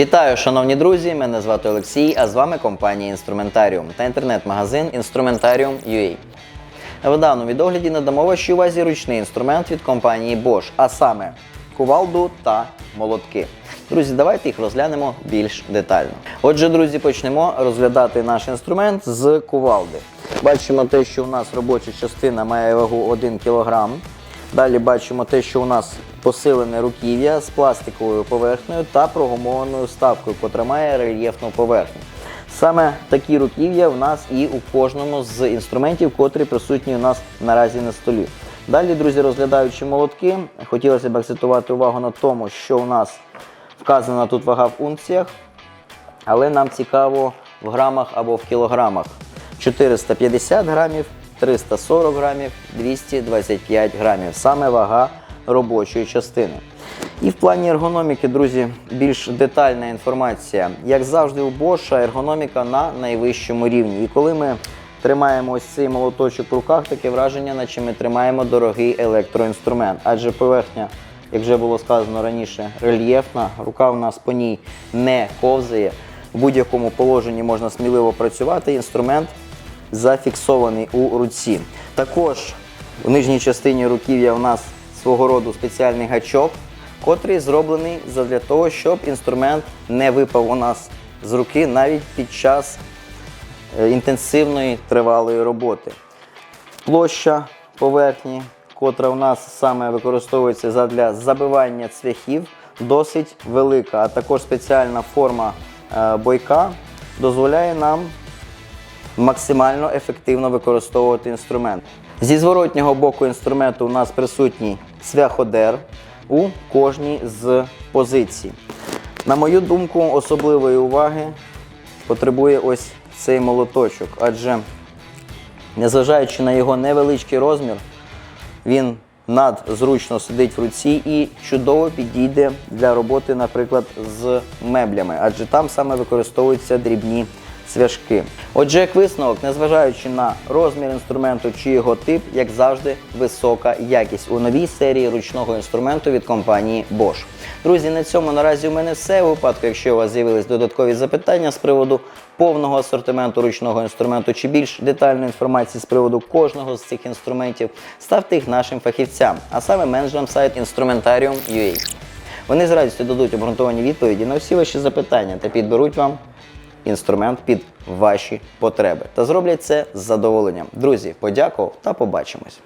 Вітаю, шановні друзі! Мене звати Олексій, а з вами компанія Інструментаріум та інтернет-магазин Instrumentarium.ua. В даному відогляді надамо вашій увазі ручний інструмент від компанії Bosch, а саме кувалду та молотки. Друзі, давайте їх розглянемо більш детально. Отже, друзі, почнемо розглядати наш інструмент з кувалди. Бачимо те, що у нас робоча частина має вагу 1 кг. Далі бачимо те, що у нас посилене руків'я з пластиковою поверхнею та прогумованою вставкою, котра має рельєфну поверхню. Саме такі руків'я в нас і у кожному з інструментів, котрі присутні у нас наразі на столі. Далі, друзі, розглядаючи молотки, хотілося б акцентувати увагу на тому, що у нас вказана тут вага в унціях, але нам цікаво в грамах або в кілограмах. 450 грамів, 340 грамів, 225 грамів. Саме вага робочої частини. І в плані ергономіки, друзі, більш детальна інформація. Як завжди, у Bosch ергономіка на найвищому рівні. І коли ми тримаємо ось цей молоточок в руках, таке враження, наче ми тримаємо дорогий електроінструмент. Адже поверхня, як вже було сказано раніше, рельєфна, рука в нас по ній не ковзає. В будь-якому положенні можна сміливо працювати. Інструмент зафіксований у руці. Також у нижній частині руків'я у нас свого роду спеціальний гачок, котрий зроблений для того, щоб інструмент не випав у нас з руки навіть під час е, інтенсивної тривалої роботи. Площа поверхні, котра у нас саме використовується задля забивання цвяхів, досить велика, а також спеціальна форма е, бойка дозволяє нам максимально ефективно використовувати інструмент. Зі зворотнього боку інструменту у нас присутній цвяходер у кожній з позицій. На мою думку, особливої уваги потребує ось цей молоточок, адже незважаючи на його невеличкий розмір, він надзручно сидить в руці і чудово підійде для роботи, наприклад, з меблями, адже там саме використовуються дрібні цвяшки. Отже, як висновок, незважаючи на розмір інструменту чи його тип, як завжди, висока якість у новій серії ручного інструменту від компанії Bosch. Друзі, на цьому наразі у мене все. У випадку, якщо у вас з'явились додаткові запитання з приводу повного асортименту ручного інструменту чи більш детальної інформації з приводу кожного з цих інструментів, ставте їх нашим фахівцям, а саме менеджерам сайту Instrumentarium.ua. Вони з радістю дадуть обґрунтовані відповіді на всі ваші запитання та підберуть вам інструмент під ваші потреби. Та зроблять це з задоволенням. Друзі, подякував та побачимось.